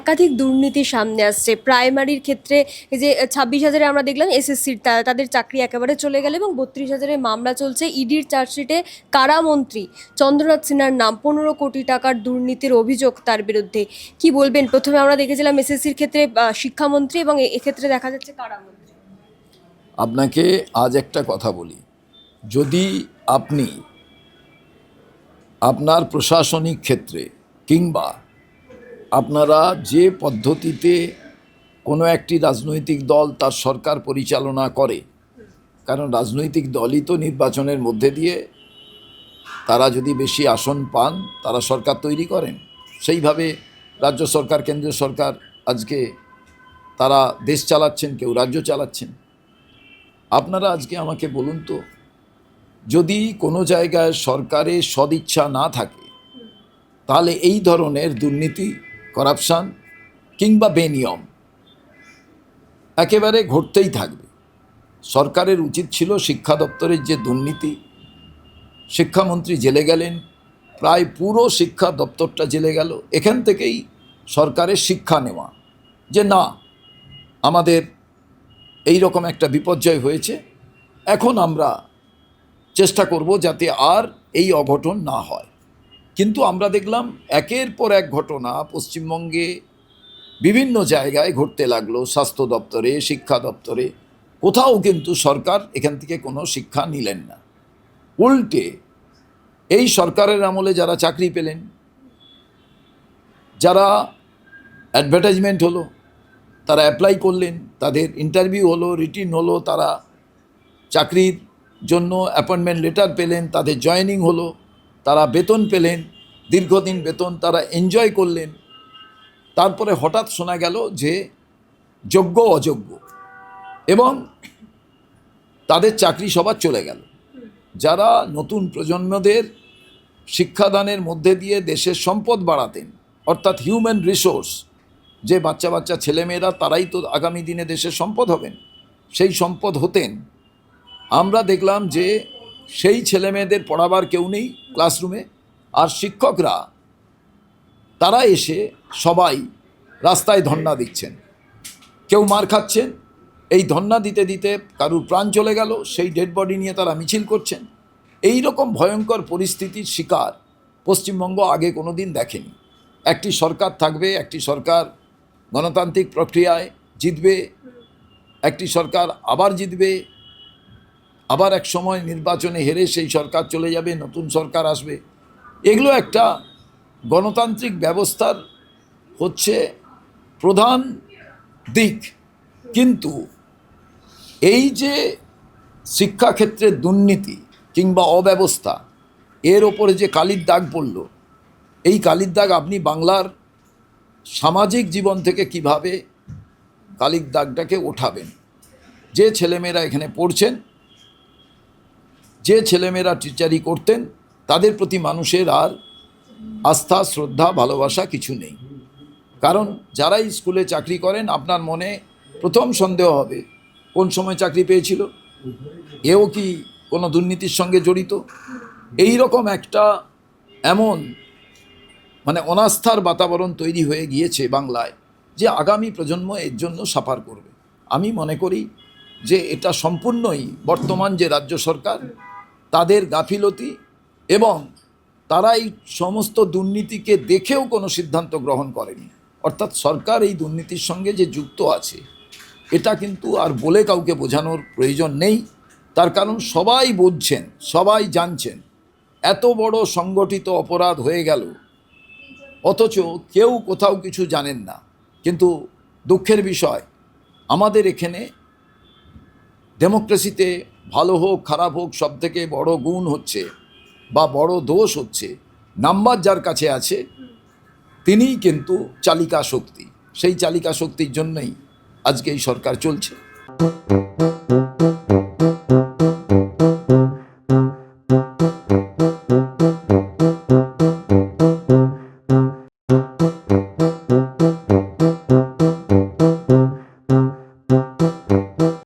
একাধিক দুর্নীতি সামনে আসছে। প্রাইমারির ক্ষেত্রে যে ছাব্বিশ হাজারে আমরা দেখলাম এসএসসির তাদের চাকরি একেবারে চলে গেল এবং বত্রিশ হাজারের মামলা চলছে। ইডির চার্জশিটে কারামন্ত্রী চন্দ্রনাথ সিনহার নাম পনেরো কোটি টাকার দুর্নীতির অভিযোগ তার বিরুদ্ধে। কি বলবেন? প্রথমে আমরা দেখেছিলাম এসএসসির ক্ষেত্রে শিক্ষামন্ত্রী এবং এক্ষেত্রে দেখা যাচ্ছে কারামন্ত্রী আপনাকে আজ একটা কথা বলি। যদি আপনি আপনার প্রশাসনিক ক্ষেত্রে কিংবা আপনারা যে পদ্ধতিতে কোনো একটি রাজনৈতিক দল তার সরকার পরিচালনা করে, কারণ রাজনৈতিক দলই তো নির্বাচনের মধ্যে দিয়ে তারা যদি বেশি আসন পান, তারা সরকার তৈরি করেন। সেইভাবে রাজ্য সরকার, কেন্দ্রীয় সরকার আজকে তারা দেশ চালাচ্ছেন, কেউ রাজ্য চালাচ্ছেন। আপনারা আজকে আমাকে বলুন তো, যদি কোনো জায়গায় সরকারের সদিচ্ছা না থাকে, তাহলে এই ধরনের দুর্নীতি করাপশান কিংবা বেনিয়ম একেবারে ঘটতেই থাকবে। সরকারের উচিত ছিল শিক্ষা দপ্তরের যে দুর্নীতি, শিক্ষামন্ত্রী জেলে গেলেন, প্রায় পুরো শিক্ষা দপ্তরটা জেলে গেল, এখান থেকেই সরকারের শিক্ষা নেওয়া যে না, আমাদের এই রকম একটা বিপর্যয় হয়েছে, এখন আমরা চেষ্টা করব যাতে আর এই অঘটন না হয়। কিন্তু আমরা দেখলাম একের পর এক ঘটনা পশ্চিমবঙ্গে বিভিন্ন জায়গায় ঘটতে লাগল, স্বাস্থ্য দপ্তরে, শিক্ষা দপ্তরে। কোথাও কিন্তু সরকার এখান থেকে কোনো শিক্ষা নিলেন না। উল্টে এই সরকারের আমলে যারা চাকরি পেলেন, যারা অ্যাডভার্টাইজমেন্ট হলো, তারা অ্যাপ্লাই করলেন, তাদের ইন্টারভিউ হলো রিটিন হলো, তারা চাকরির জন্য অ্যাপয়েন্টমেন্ট লেটার পেলেন, তাদের জয়েনিং হলো। তারা বেতন পেলেন, দীর্ঘদিন বেতন তারা এনজয় করলেন। তারপরে হঠাৎ শোনা গেল যে যোগ্য, অযোগ্য এবং তাদের চাকরি সবার চলে গেল। যারা নতুন প্রজন্মদের শিক্ষাদানের মধ্যে দিয়ে দেশের সম্পদ বাড়াতেন, অর্থাৎ হিউম্যান রিসোর্স যে বাচ্চা বাচ্চা ছেলেমেয়েরা তারাই তো আগামী দিনে দেশের সম্পদ হবেন, সেই সম্পদ হতেন। আমরা দেখলাম যে সেই ছেলেমেয়েদের পড়াবার কেউ নেই ক্লাসরুমে। আর শিক্ষকরা, তারা এসে সবাই রাস্তায় ধর্ণা দিচ্ছেন। কেউ মার খাচ্ছেন। এই ধর্ণা দিতে দিতে কারুর প্রাণ চলে গেল, সেই ডেড বডি নিয়ে তারা মিছিল করছেন। এই রকম ভয়ঙ্কর পরিস্থিতির শিকার পশ্চিমবঙ্গ আগে কোনো দিন দেখেনি। একটি সরকার থাকবে, একটি সরকার গণতান্ত্রিক প্রক্রিয়ায় জিতবে, একটি সরকার আবার জিতবে আবার এক সময় নির্বাচনে হেরে সেই সরকার চলে যাবে, নতুন সরকার আসবে। এগুলো একটা গণতান্ত্রিক ব্যবস্থার হচ্ছে প্রধান দিক। কিন্তু এই যে শিক্ষাক্ষেত্রে দুর্নীতি কিংবা অব্যবস্থা, এর ওপরে যে কালির দাগ পড়ল, এই কালির দাগ আপনি বাংলার সামাজিক জীবন থেকে কীভাবে কালির দাগটাকে ওঠাবেন? যে ছেলেমেয়েরা এখানে পড়ছেন যে ছেলেমেয়েরা টিচারি করতেন, তাদের প্রতি মানুষের আর আস্থা, শ্রদ্ধা, ভালোবাসা কিছু নেই। কারণ যারাই স্কুলে চাকরি করেন, আপনার মনে প্রথম সন্দেহ হবে, কোন সময় চাকরি পেয়েছিল? এও কি কোনো দুর্নীতির সঙ্গে জড়িত? এই রকম একটা এমন মানে অনাস্থার বাতাবরণ তৈরি হয়ে গিয়েছে বাংলায়, যে আগামী প্রজন্ম এর জন্য সাফার করবে। আমি মনে করি যে এটা সম্পূর্ণই বর্তমান যে রাজ্য সরকার তাদের গাফিলতি এবং তারা এই সমস্ত দুর্নীতিকে দেখেও কোনো সিদ্ধান্ত গ্রহণ করেনি। অর্থাৎ সরকার এই দুর্নীতির সঙ্গে যে যুক্ত আছে, এটা কিন্তু আর বলে কাউকে বোঝানোর প্রয়োজন নেই। তার কারণ সবাই বুঝছেন, সবাই জানছেন, এত বড় সংগঠিত অপরাধ হয়ে গেল। অথচ কেউ কোথাও কিছু জানেন না। কিন্তু দুঃখের বিষয়, আমাদের এখানে ডেমোক্রেসিতে ভালো হোক, খারাপ হোক, সব থেকে বড় গুণ হচ্ছে বা বড় দোষ হচ্ছে, নাম্বার যার কাছে আছে, তিনিই কিন্তু চালিকা শক্তি। সেই চালিকা শক্তির জন্যই আজকে এই সরকার চলছে।